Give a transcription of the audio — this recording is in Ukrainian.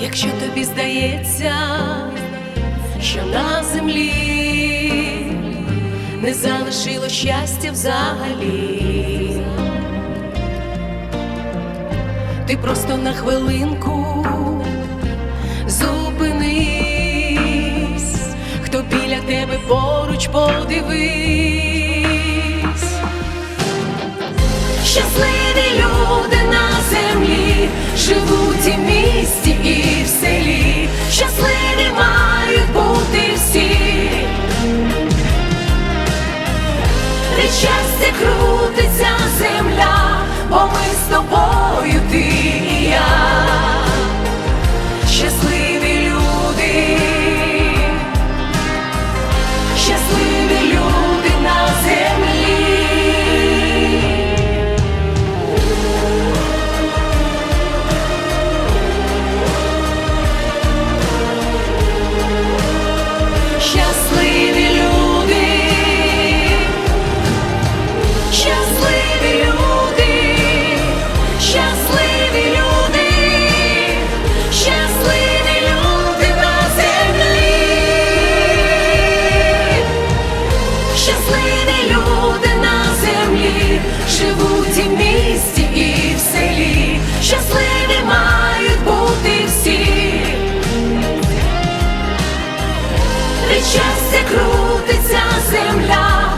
Якщо тобі здається, що на землі не залишило щастя взагалі, ти просто на хвилинку зупинись, хто біля тебе поруч подивись. Щасливі Від щастя крутиться Не люди на землі, живуть і в місті, і в селі, щасливі мають бути всі, від щастя крутиться земля.